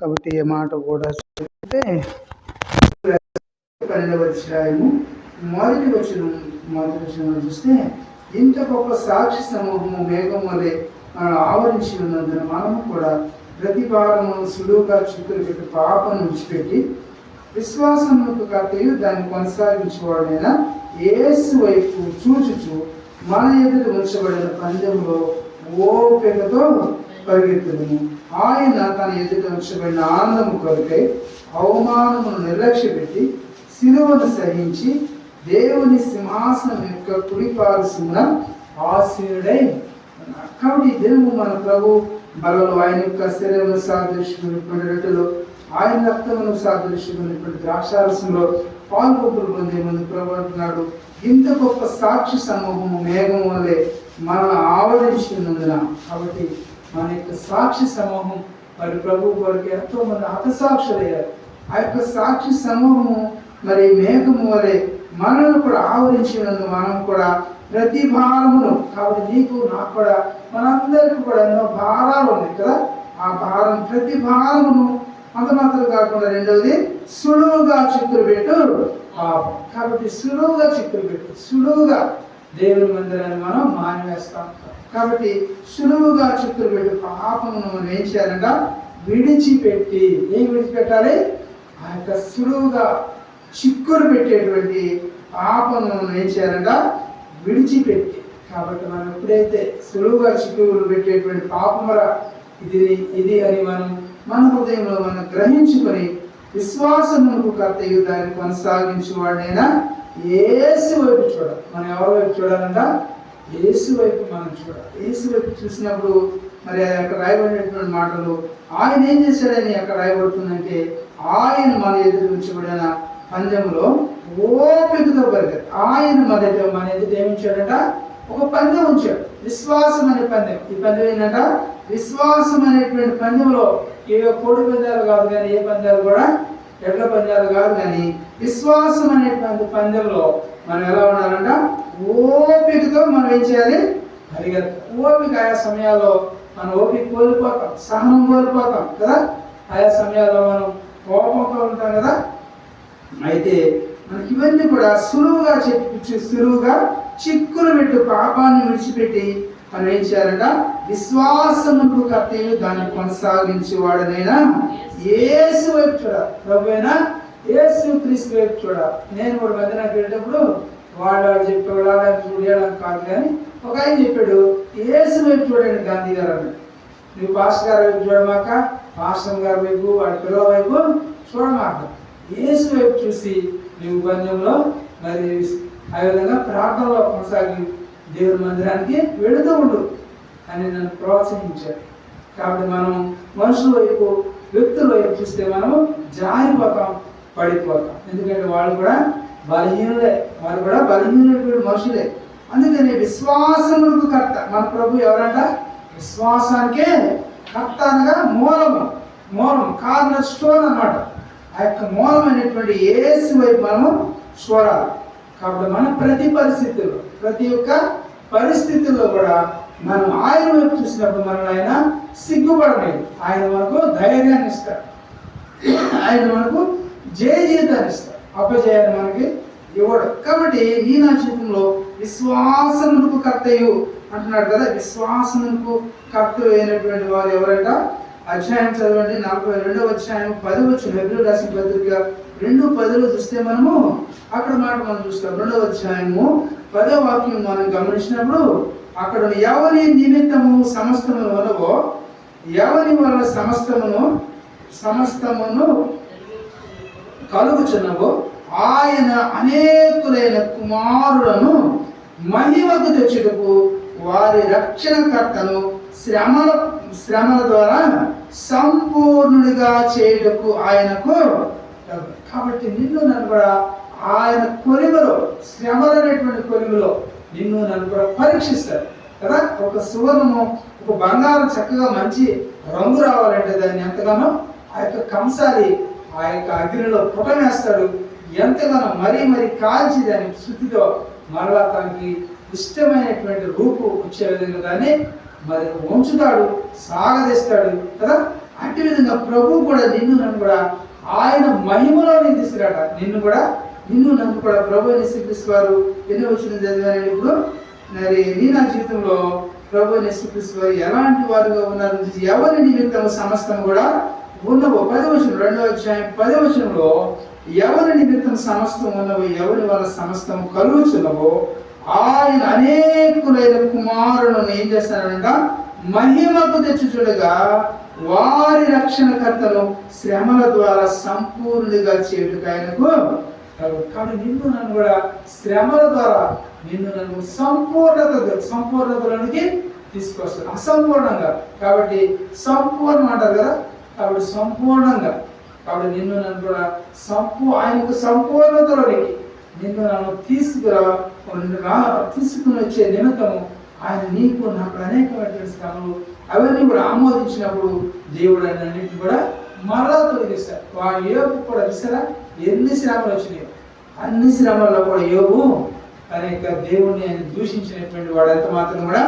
కాబట్టి ఏ మాట కూడా చూస్తే పన్నెండవ అధ్యాయము మొదటి వచ్చిన మొదటి వచ్చిన చూస్తే ఇంత గొప్ప సాక్షి సమూహము మేఘం వలె ఆవరించి ఉన్నందున మనము కూడా ప్రతి భాగము సులువుగా చిక్కులు పెట్టి పాపను విడిచిపెట్టి విశ్వాసములకు కర్తయు దాన్ని కొనసాగించేవాడైన ఏసు వైపు చూచుచు మన ఎదుట ఉంచబడిన పందెంలో ఓపికతో పరిగెత్తును ఆయన తన ఎదుట ఉంచబడిన ఆనందము కొరకై అవమానమును నిర్లక్ష్యపెట్టి శిలువను సహించి దేవుని సింహాసనం యొక్క కుడిపాల్సిన ఆశీనుడై కాబట్టి ఈ దినము మన ప్రభు బలలో ఆయన యొక్క శరీరం సాదృశ్యమైనటువంటి రొట్టెలో ఆయన రక్తమును సాదృశ్యమైనటువంటి ద్రాక్షారసంలో పాల్గొంపులు పొందే ముందు ప్రభు అంటున్నాడు ఇంత గొప్ప సాక్షి సమూహము మేఘం వల్లే మనం ఆవరించినందున. కాబట్టి మన యొక్క సాక్షి సమూహం. మరి ప్రభు కొరకు ఎంతో మంది హతసాక్షులయ్యారు. ఆ యొక్క సాక్షి సమూహము మరి మేఘము వలె మనల్ని కూడా ఆవరించినందు మనం కూడా ప్రతి భారమును కాబట్టి నీకు నాకు కూడా మనందరికీ కూడా ఎన్నో భారాలు ఉన్నాయి కదా? ఆ భారం ప్రతి భారమును అంతమాత్రం కాకుండా రెండవది సులువుగా చిక్కులు పెట్టు. పాపం కాబట్టి సులువుగా చిక్కులు పెట్టు. సులువుగా దేవుని మందిరాన్ని మనం మానివేస్తాం. కాబట్టి సులువుగా చిక్కులు పెట్టి పాపమును మనం ఏం చేయాలంట? విడిచిపెట్టి. ఏం విడిచిపెట్టాలి? ఆ యొక్క సులువుగా చిక్కులు పెట్టేటువంటి పాపను మనం ఏం చేయాలంట? విడిచిపెట్టి. కాబట్టి మనం ఎప్పుడైతే సులువుగా చిక్కులు పెట్టేటువంటి పాపమర ఇది ఇది అని మనం మన హృదయంలో మనం గ్రహించుకొని విశ్వాసమునకు కర్తయ్య దాన్ని కొనసాగించు వాడైనా ఏసు వైపు చూడాలి మనం ఎవరి వైపు చూడాలంట? ఏసు వైపు మనం చూడాలి ఏసు వైపు చూసినప్పుడు మరి అక్కడ రాయబడినటువంటి మాటలు ఆయన ఏం చేశాడని అక్కడ రాయబడుతుందంటే ఆయన మన ఎదురు ఉంచబడిన పందెంలో ఓపికతో పరిగారు ఆయన మన ఎదుట మన ఎదుట ఏమించాడట ఒక పందెం ఉంచాడు. విశ్వాసం అనే పందెం. ఈ పందెం ఏంటంట? విశ్వాసం అనేటువంటి పందెంలో ఏ కోడి పందాలు కాదు కానీ ఏ పందాలు కూడా? ఎడ్ల పందాలు కాదు కానీ విశ్వాసం అనేటువంటి పందెంలో మనం ఎలా ఉండాలంట? ఓపికతో మనం ఏం చేయాలి? పరిగెత్త ఓపిక ఆయా సమయాల్లో మనం ఓపిక కోల్పోతాం. సహనం కోల్పోతాం కదా? ఆయా సమయాల్లో మనం కోపంతో ఉంటాం కదా? అయితే మనకి ఇవన్నీ కూడా సులువుగా చెప్పి సులువుగా చిక్కులు పెట్టు పాపాన్ని విడిచిపెట్టి మనం ఏం చేయాలంట? విశ్వాసముకు కర్తయ్య దాన్ని కొనసాగించేవాడనైనా ఏసు వైపు చూడ. ప్రభు అయినా ఏసు క్రీస్తు వైపు చూడ. నేను కూడా మందిరానికి వెళ్ళేటప్పుడు వాళ్ళు వాళ్ళు చెప్పాడు వాడు చూడడం కాదు కానీ ఒక ఆయన చెప్పాడు ఏసు వైపు చూడండి గాంధీ గారు అని నువ్వు పాస్టర్ గారి వైపు చూడమాక పాస్టర్ గారి వైపు వాడి పిల్లల వైపు చూడమాక. యేసు వైపు చూసి నువ్వు పందెంలో మరి ఆ విధంగా ప్రార్థనలో కొనసాగి దేవుడి మందిరానికి వెళుతూ ఉండు అని నన్ను ప్రోత్సహించాడు. కాబట్టి మనం మనుషుల వైపు వ్యక్తుల వైపు చూస్తే మనం జారిపోతాం పడిపోతాం. ఎందుకంటే వాళ్ళు కూడా బలహీనులే. వాళ్ళు కూడా బలహీనటువంటి మనుషులే. అందుకని విశ్వాసములకు కర్త. మన ప్రభు ఎవరంట? విశ్వాసానికే కర్త అనగా మూలము. మూలం కార్నర్ స్టోన్ అన్నమాట. ఆ యొక్క మూలమైనటువంటి ఏసు వైపు మనము చూడాలి. కాబట్టి మనం ప్రతి పరిస్థితుల్లో ప్రతి ఒక్క పరిస్థితుల్లో కూడా మనం ఆయన వైపు చూసినప్పుడు మనం ఆయన సిగ్గుపడలేదు. ఆయన మనకు ధైర్యాన్ని ఇస్తాడు. ఆయన మనకు జయ జీవితాన్ని ఇస్తాడు. అపజయాన్ని మనకి ఇవ్వడు. కాబట్టి ఈ నా జీవితంలో విశ్వాసములకు కర్తయు అంటున్నాడు కదా విశ్వాసములకు కర్తలు అయినటువంటి వారు ఎవరంట? అధ్యాయం చదవండి. నలభై రెండవ అధ్యాయం పది వచ్చిన ఎబ్రిల్ రాసిన పత్రిక రెండు పదిలో చూస్తే మనము అక్కడ మాట మనం చూస్తాం. రెండవ అధ్యాయము పదో వాక్యం మనం గమనించినప్పుడు అక్కడ ఎవరి నిమిత్తము సమస్తము వలవో ఎవరి వల్ల సమస్తమును సమస్తమును కలుగుచున్నవో ఆయన అనేకులైన కుమారులను మహిమకు తెచ్చుటకు వారి రక్షణకర్తను శ్రమల శ్రమల ద్వారా సంపూర్ణుడిగా చేయుటకు ఆయనకు కాబట్టి నిన్ను నన్ను కూడా ఆయన కొలిమలో శ్రమలు అనేటువంటి కొలిమలో నిన్ను నన్ను కూడా కదా? ఒక సువర్ణము ఒక బంగారం చక్కగా మంచి రంగు రావాలంటే దాన్ని ఎంతగానో ఆ యొక్క కంసాలి ఆ యొక్క అగ్నిలో పుటమేస్తాడు ఎంతగానో మరీ మరీ కాల్చి దాని శుద్ధితో మరలా తనకి ఇష్టమైనటువంటి రూపు వచ్చే విధంగా దాన్ని మరి ఉంచుతాడు సాగదీస్తాడు కదా? అట్టి విధంగా ప్రభు కూడా నిన్ను నన్ను కూడా ఆయన మహిమలోనే తీసుకురాట నిన్ను కూడా నిన్ను నన్ను కూడా ప్రభు యేసుక్రీస్తు వారు ఎన్నో వచ్చిన చదివారని ఇప్పుడు? మరి నీ నా జీవితంలో ప్రభు యేసుక్రీస్తు ఎలాంటి వారుగా ఉన్నారు? ఎవరి నిమిత్తం సమస్తం కూడా ఉన్నవో? పదవచనం రెండవ అధ్యాయం పదవచనంలో ఎవరి నిమిత్తం సమస్తం ఉన్నవో ఎవరి వల్ల సమస్తం కలుగుచున్నవో ఆయన అనేకులైన కుమారులను ఏం చేస్తానంట మహిమకు తెచ్చుచుడగా వారి రక్షణకర్తను శ్రమల ద్వారా సంపూర్ణుడిగా చేయుటకు ఆయనకు కాబట్టి నిన్ను నన్ను కూడా శ్రమల ద్వారా నిన్ను నన్ను సంపూర్ణత సంపూర్ణతలోనికి తీసుకొస్తాను అసంపూర్ణంగా. కాబట్టి సంపూర్ణం అంటారు కదా? కాబట్టి సంపూర్ణంగా. కాబట్టి నిన్ను నన్ను కూడా సంపూ ఆయనకు సంపూర్ణతలోనికి నిన్ను నన్ను తీసుకురా రా- తీసుకుని వచ్చే నిమిత్తము ఆయన నీకు నాకు అనేకమైన శ్రమలు అవన్నీ కూడా ఆమోదించినప్పుడు దేవుడు ఆయన అన్నింటిని కూడా మరలా తొలగిస్తాడు. వాడు యోగు కూడా విసరా ఎన్ని శ్రమలు వచ్చినాయో. అన్ని శ్రమల్లో కూడా యోగు అనేక దేవుణ్ణి ఆయన దూషించినటువంటి వాడు ఎంత మాత్రం కూడా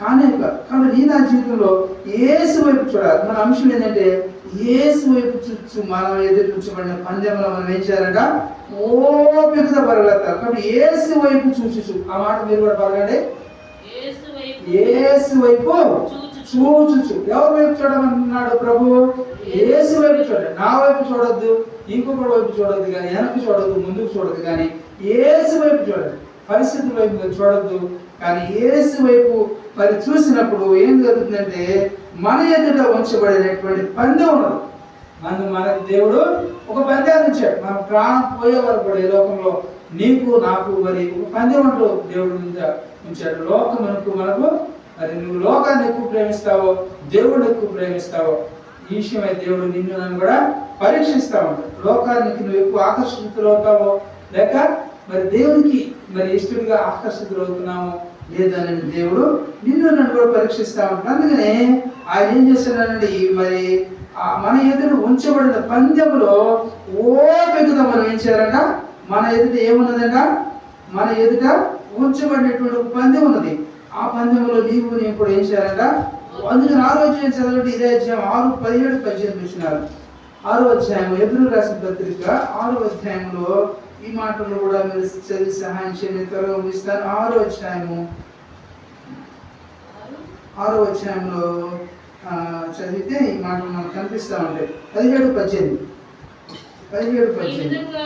కానే కాదు. కాబట్టి నీ నా జీవితంలో ఏసు వైపు చూడాలి. మన అంశం ఏంటంటే ఏసు వైపు చూచు మనం ఎదురు చూచబడిన పందెంలో మనం ఏం చేయాలంట? ఓపికతో పరగలుగుతాం కాబట్టి ఏసు వైపు చూచు ఆ మాట మీరు కూడా పరగండి ఏసు వైపు చూచుచు. చూచుచు. ఎవరి వైపు చూడమన్నాడు ప్రభు? ఏసు వైపు చూడండి. నా వైపు చూడొద్దు ఇంకొకటి వైపు చూడొద్దు కానీ వెనక్కి చూడొద్దు ముందుకు చూడొద్దు కానీ ఏసు వైపు చూడండి. పరిస్థితుల వైపు చూడొద్దు కానీ ఏసు వైపు మరి చూసినప్పుడు ఏం జరుగుతుందంటే మన ఎదుట ఉంచబడినటువంటి పందెం ఉన్నది. మన మనకు దేవుడు ఒక పందెం ఇచ్చాడు మన ప్రాణం పోయే వరకు కూడా ఈ లోకంలో నీకు నాకు మరి ఒక పందెం అంటూ దేవుడు ఉంచాడు. ఉంచాడు లోకమునకు మనకు మరి నువ్వు లోకాన్ని ఎక్కువ ప్రేమిస్తావో దేవుడు ఎక్కువ ప్రేమిస్తావో ఈ విషయమై దేవుడు నిన్ను నన్ను కూడా పరీక్షిస్తా ఉంటాడు. లోకానికి నువ్వు ఎక్కువ ఆకర్షితులవుతావో లేక మరి దేవునికి మరి ఇష్టడిగా ఆకర్షితులవుతున్నాము లేదనండి దేవుడు నిన్ను నన్ను కూడా పరీక్షిస్తా ఉంటాడు. అందుకనే ఆయన ఏం చేస్తున్నాడండి మరి మన ఎదురు ఉంచబడిన పందెములో ఓపికతో మనం ఏం చేయాలంట? మన ఎదుట ఏమున్నదంట? మన ఎదుట ఉంచబడినటువంటి ఒక పందెం ఉన్నది. ఆ పందెంలో నీవు నేను కూడా ఏం చేయాలంట? అందుకని ఆరో అధ్యాయం చదవండి ఇదే అధ్యాయం ఆరు పదిహేడు పద్దెనిమిది చూసినారు. ఆరో అధ్యాయం ఎదురు రాసిన పత్రిక ఆరో అధ్యాయంలో ఈ మాటలు కూడా మీరు చదివి సహాయం చేయండి. త్వరగా ముగిస్తాను. ఆరో అధ్యాయము. ఆరో అధ్యాయంలో చదివితే ఈ మాటలు మనకు కనిపిస్తా ఉంటాయి. పదిహేడు పద్దెనిమిది. పదిహేడు పద్దెనిమిది. విధంగా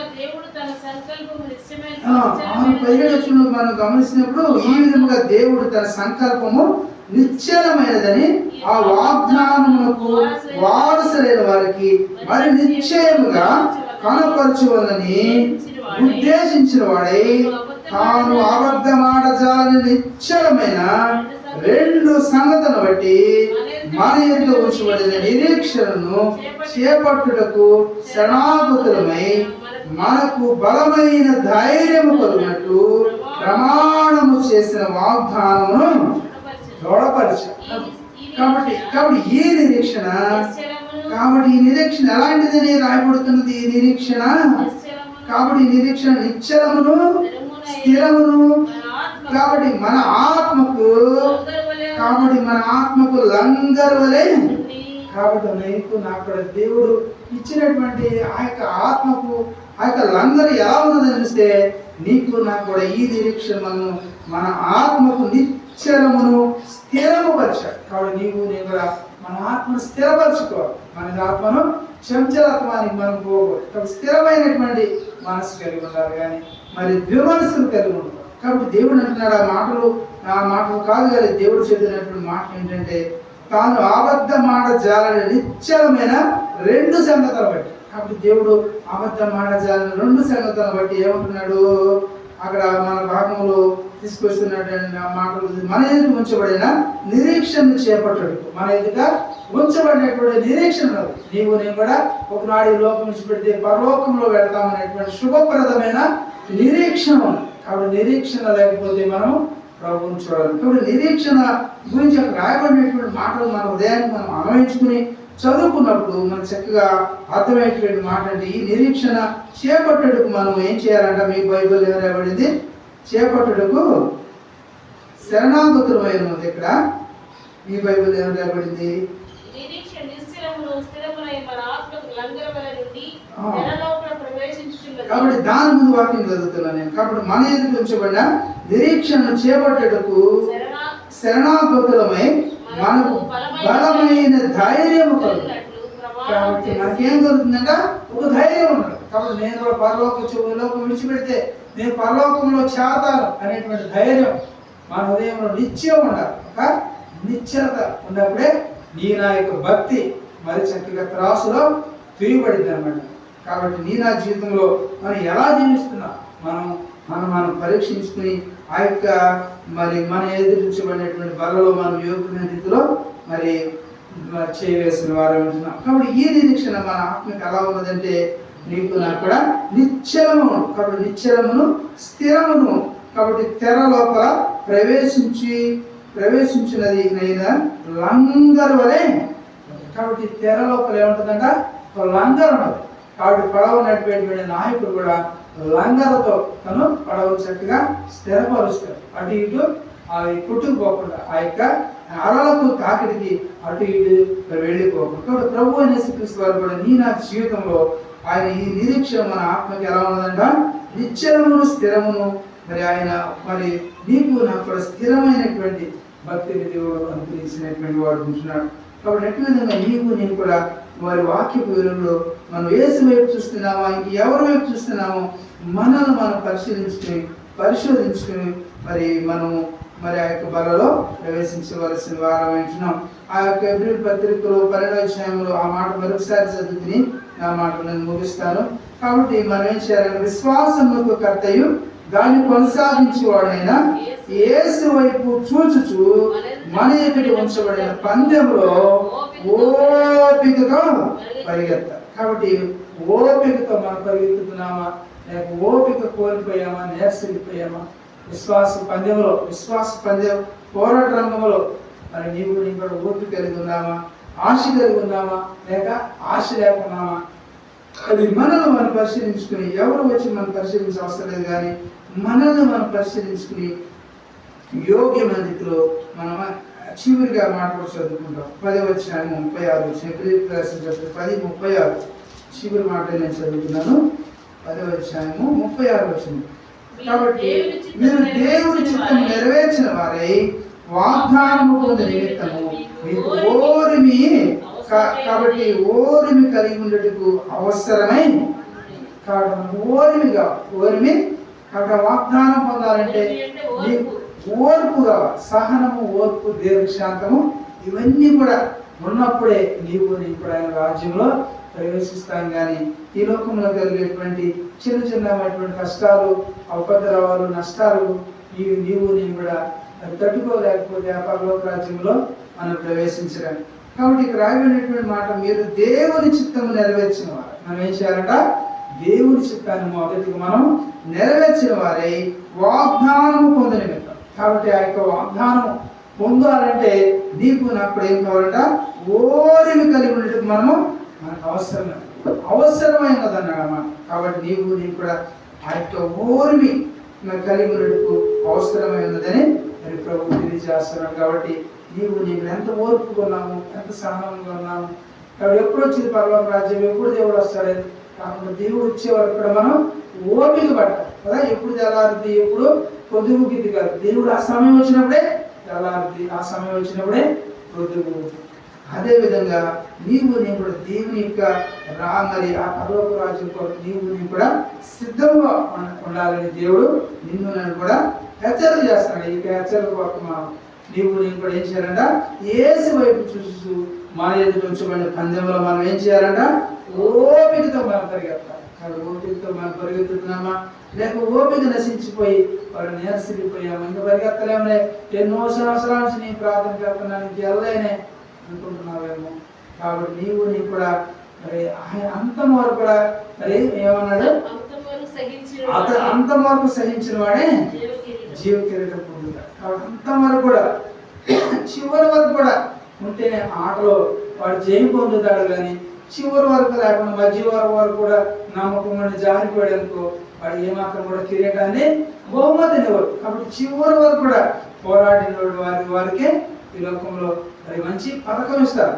వచ్చిన మనం గమనించినప్పుడు ఈ విధముగా దేవుడు తన సంకల్పము నిశ్చలమైనదని ఆ వాగ్దానమునకు వారసులైన వారికి మరి నిశ్చయముగా కనపరచువలని ఉద్దేశించిన వాడై తాను అబద్ధమాడజాలని నిశ్చలమైన రెండు సంగతులను బట్టి మన ఎదుట ఉంచబడిన నిరీక్షణను చేపట్టుటకు శరణాగతులమై మనకు బలమైన ధైర్యము కలిగినట్టు ప్రమాణము చేసిన వాగ్దానమును దృఢపరచ. కాబట్టి కాబట్టి ఈ నిరీక్షణ కాబట్టి ఈ నిరీక్షణ ఎలాంటిదని రాయబడుతున్నది ఈ నిరీక్షణ? కాబట్టి నిరీక్షణ నిశ్చలమును స్థిరమును. కాబట్టి మన ఆత్మకు కాబట్టి మన ఆత్మకు లంగర్ వలె కాబట్టి నీకు నాకు దేవుడు ఇచ్చినటువంటి ఆ యొక్క ఆత్మకు ఆ యొక్క లంగరు ఎలా ఉన్నదని చూస్తే నీకు నాకు కూడా ఈ నిరీక్షణ మనము మన ఆత్మకు నిశ్చలమును స్థిరము పరిచాడు కాబట్టి నీవు నేను కూడా మన ఆత్మను స్థిరపరచుకోవాలి. మన ఆత్మను చంచలత్వానికి మనం పోకూడదు స్థిరమైనటువంటి మనసు కలిగి ఉండాలి కానీ మరి ద్విమనసులు కలిగి ఉంటారు కాబట్టి దేవుడు అంటున్నాడు ఆ మాటలు ఆ మాటలు కాదు కానీ దేవుడు చెప్పినటువంటి మాట ఏంటంటే తాను అబద్ధ మాట జాలని నిశ్చలమైన రెండు సంగతులు బట్టి. కాబట్టి దేవుడు అబద్ధ మాట జాలని రెండు సంగతులను బట్టి ఏమంటున్నాడు? అక్కడ మన భాగంలో తీసుకొస్తున్నటువంటి ఆ మాటలు మన ఎందుకు ఉంచబడిన నిరీక్షణ చేపట్టడు. మన ఎదుట ఉంచబడినటువంటి నిరీక్షణ నీవు నేను కూడా ఒకనాడు ఈ లోకం నుంచి పెడితే పరలోకంలో వెళ్తామనేటువంటి శుభప్రదమైన నిరీక్షణ కాబట్టి నిరీక్షణ లేకపోతే మనం ప్రభువుని చూడాలి కాబట్టి నిరీక్షణ గురించి అక్కడ రాయబడినటువంటి మాటలు మన ఉదయానికి మనం అన్వయించుకుని చదువుకున్నప్పుడు మనం చక్కగా అర్థమయ్యేటువంటి మాట అంటే ఈ నిరీక్షణ చేపట్టుటకు మనం ఏం చేయాలంట? మీ బైబిల్ చేపట్టుటకు శరణాగతులమైన ఉంది ఇక్కడ మీ బైబిల్ ప్రవేశించుచున్నది. కాబట్టి దాని ముందు వాక్యం చదువుతున్నాను నేను. కాబట్టి మన ఎదురు ఉంచబడిన? నిరీక్షణను చేపట్టేటకు శరణాగతులమై మనకు బలమైన ధైర్యం కలుగు. కాబట్టి చేసి మనకేం దొరుకుతుందంట ఒక ధైర్యం ఉన్నది. కాబట్టి నేను కూడా పరలోక లోకం విడిచిపెడితే నేను పరలోకంలో చేతాను అనేటువంటి ధైర్యం మన హృదయంలో నిత్యం ఉండాలి. ఒక నిశ్చలత ఉన్నప్పుడే నీ నా యొక్క భక్తి మరి చక్కగా త్రాసులో తూయబడింది అనమాట కాబట్టి నీ నా జీవితంలో మనం ఎలా జీవిస్తున్నాం? మనం మనం మనం పరీక్షించుకుని ఆ యొక్క మరి మన ఎదురించబడినటువంటి బలలో మనం యోగ్యమైన రీతిలో మరి మరి చేయవలసిన వారు ఉంటున్నాం. కాబట్టి ఈ నిరీక్షణ మన ఆత్మకి ఎలా ఉన్నదంటే నీకు నాకు కూడా నిశ్చలము కాబట్టి నిశ్చలమును స్థిరమును కాబట్టి తెర లోపల ప్రవేశించి ప్రవేశించినది నైనా లంగర్ వలె కాబట్టి తెర లోపల ఏముంటుందంట? ఒక లంగర్ ఉన్నది కాబట్టి పడవ నడిపేటువంటి నాయకుడు కూడా లంగరతో తను పడవ చక్కగా స్థిరపరుస్తాడు. అటు ఇటు ఆ కొట్టుకుపోకుండా ఆ యొక్క అరలకు తాకిడికి అటు ఇటు వెళ్ళిపోకుండా. కాబట్టి ప్రభు అనేసి వారు కూడా నీ నా జీవితంలో ఆయన ఈ నిరీక్షణ మన ఆత్మకి ఎలా ఉన్నదంట? నిశ్చలమును స్థిరమును మరి ఆయన మరి నీకు నాకు కూడా స్థిరమైనటువంటి భక్తిని దేవుడు అనుగ్రహించినటువంటి వాడు ఉంటున్నాడు. కాబట్టి అటు విధంగా నీకు నేను కూడా వారి వాక్య వివరంలో మనం ఏసు వైపు చూస్తున్నామా? ఇంక ఎవరి వైపు చూస్తున్నామో? మనల్ని మనం పరిశీలించుకుని పరిశోధించుకుని మరి మనము మరి ఆ యొక్క బలలో ప్రవేశించవలసిన వారం వింటున్నాం ఆ యొక్క ఎబ్రిల్ పత్రికలో పన్నెండవ విషయంలో ఆ మాట మరొకసారి చదువుతుని నా మాట నేను ముగిస్తాను. కాబట్టి మనం ఏం చేయాలంటే విశ్వాసములకు కర్తయు దాన్ని కొనసాగించేవాడైనా ఏసు వైపు చూచుచు మన ఎదుటి ఉంచబడిన పందెంలో ఓపికగా పరిగెత్తాలి కాబట్టి ఓపికతో మనం పరిగెత్తుతున్నామా? లేక ఓపిక కోల్పోయామా? నేర్సలిపోయామా విశ్వాస పందెంలో విశ్వాస పందెం పోరాట రంగంలో మరి నీవు నీ కూడా ఓపిక కలిగి ఉన్నామా ఆశ కలిగి ఉన్నామా లేక ఆశ లేకున్నామా అది మనల్ని మనం పరిశీలించుకుని ఎవరు వచ్చి మనం పరిశీలించే అవసరం లేదు కానీ మనల్ని మనం పరిశీలించుకుని యోగ్యమైన రీతిలో మనం చివరిగా మాట కూడా చదువుకుంటాం. పది వచ్చిన ముప్పై ఆరు వచ్చిన రాసిన పది ముప్పై ఆరు. చివరి మాట నేను చదువుతున్నాను. పది వచ్చాము ముప్పై ఆరు వచ్చింది. కాబట్టి మీరు దేవుని చిత్తం నెరవేర్చిన వారై వాగ్దానము పొందిన నిమిత్తము మీకు కాబట్టి ఓరిమి కలిగి ఉండటకు అవసరమై. కాబట్టి మనకు ఓరిమి అక్కడ కాబట్టి వాగ్దానం పొందాలంటే నీకు ఓర్పుగా సహనము ఓర్పు దీర్ఘశాంతము ఇవన్నీ కూడా ఉన్నప్పుడే నీవు నీ కూడా ఆయన రాజ్యంలో ప్రవేశిస్తాం కానీ ఈ లోకంలో కలిగేటువంటి చిన్న చిన్నటువంటి కష్టాలు ఉపద్రవాలు నష్టాలు ఈ నీవు నేను కూడా అది తట్టుకోలేకపోతే ఆ పరలోక రాజ్యంలో మనం ప్రవేశించడానికి కాబట్టి ఇక్కడ రాయబడినటువంటి మాట మీరు దేవుని చిత్తము నెరవేర్చిన వారు. మనం ఏం చేయాలంట? దేవుని చిత్తాన్ని మొదటికి మనం నెరవేర్చిన వారై వాగ్దానము పొందిన మిత్రం కాబట్టి ఆ యొక్క వాగ్దానం పొందాలంటే నీకు నాకు ఏం కావాలంట? ఓరిని కలిగి ఉండటం మనము మనకు అవసరమే అవసరమైనది అన్నాడు అన్నమాట కాబట్టి నీవు నీకు కూడా ఆ యొక్క ఓరిమి కలిగురుడుకు కలిగి ఉండేటప్పుడు అవసరమైనదని మరి ప్రభు తెలియజేస్తున్నాడు కాబట్టి నీవు నీకు ఎంత ఓర్పుగా ఉన్నాము ఎంత సహనంగా ఉన్నాము కాబట్టి ఎప్పుడు వచ్చింది పర్వం రాజ్యం ఎప్పుడు దేవుడు వస్తాడు. కాకుండా దేవుడు వచ్చే వరకు కూడా మనం ఓపిక పట్టాలి కదా. ఎప్పుడు తెల్లారుద్ది ఎప్పుడు పొద్దుగుకింది కాదు దేవుడు ఆ సమయం వచ్చినప్పుడే తెల్లారుద్ది ఆ సమయం వచ్చినప్పుడే పొద్దుగుతుంది అదేవిధంగా నీవు నేను కూడా దేవుని యొక్క రా మరి ఆ పర్లోక రాజు కొరకు నీవు నేను కూడా సిద్ధంగా ఉండాలని దేవుడు నిన్ను నన్ను కూడా హెచ్చరిక చేస్తున్నాడు. ఈ హెచ్చరిక కొరకు మనం నీవు నేను కూడా ఏం చేయాలంట? ఏసు వైపు చూస్తూ మన ఎదుటి ఉంచబడిన పందెంలో మనం ఏం చేయాలంట? ఓపికతో మనం పరిగెత్తాలి. కాబట్టి ఓపికతో మనం పరిగెత్తుతున్నామా? లేక ఓపిక నశించిపోయి వాళ్ళు నీరసిపోయాము ఇంకా పరిగెత్తలేమనే ఎన్నో సంవత్సరాల నుంచి నీ ప్రార్థన చేస్తున్నాను. ఇంక వెళ్ళలేనే అనుకుంటున్నావేమో. కాబట్టి నీవు నీ కూడా మరి ఆయన అంతం వరకు కూడా మరి ఏమన్నాడు? అతను అంతం వరకు సహించిన వాడే. జీవ కిరీటం. పొందుతాడు. కాబట్టి అంతవరకు కూడా చివరి వరకు కూడా ఉంటేనే ఆటలో వాడు జయం పొందుతాడు కానీ చివరి వరకు లేకుండా మధ్య వరకు వరకు కూడా నమ్మకం ఉండి జారిపోయాడు అనుకో వాడు ఏమాత్రం కూడా కిరీటాన్ని బహుమతిని ఇవ్వరు కాబట్టి చివరి వరకు కూడా పోరాడిన వారి వారికే ఈ లోకంలో మరి మంచి పథకం ఇస్తారు.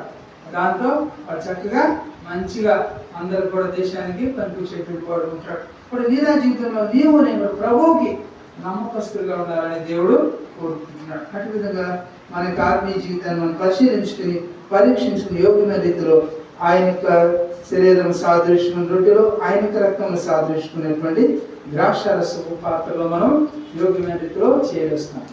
దాంతో వాడు చక్కగా మంచిగా అందరు కూడా దేశానికి పనిపించేటువంటి వాడు ఉంటాడు ఇప్పుడు నీ జీవితంలో నీవు నేను ప్రభువుకి నమ్మకస్తులుగా ఉండాలని దేవుడు కోరుకుంటున్నాడు. అటు విధంగా మన యొక్క ఆత్మీయ జీవితాన్ని మనం పరిశీలించుకుని పరీక్షించుకుని యోగ్యమైన రీతిలో ఆయన యొక్క శరీరం సాదృశ్యం రొట్టెలో ఆయన యొక్క రక్తం సాదృశ్యుకునేటువంటి ద్రాక్షారసపు పాత్రలో మనం యోగ్యమైన రీతిలో చేయవేస్తున్నాం